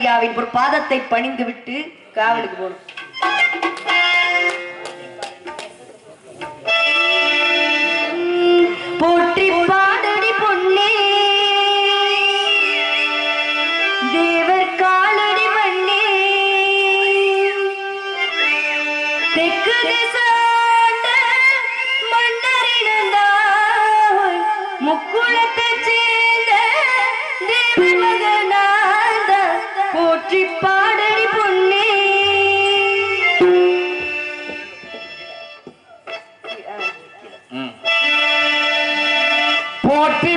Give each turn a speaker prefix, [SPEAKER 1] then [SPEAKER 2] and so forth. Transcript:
[SPEAKER 1] ஐயாவின் ஒரு பாதத்தை பணிந்து விட்டு காவலுக்கு போகணும். போற்றி பாடடி பொன்னே. தேவர் காலடி மண்ணே தெற்கு திசாண்ட மன்னரிடந்தாய் போற்றி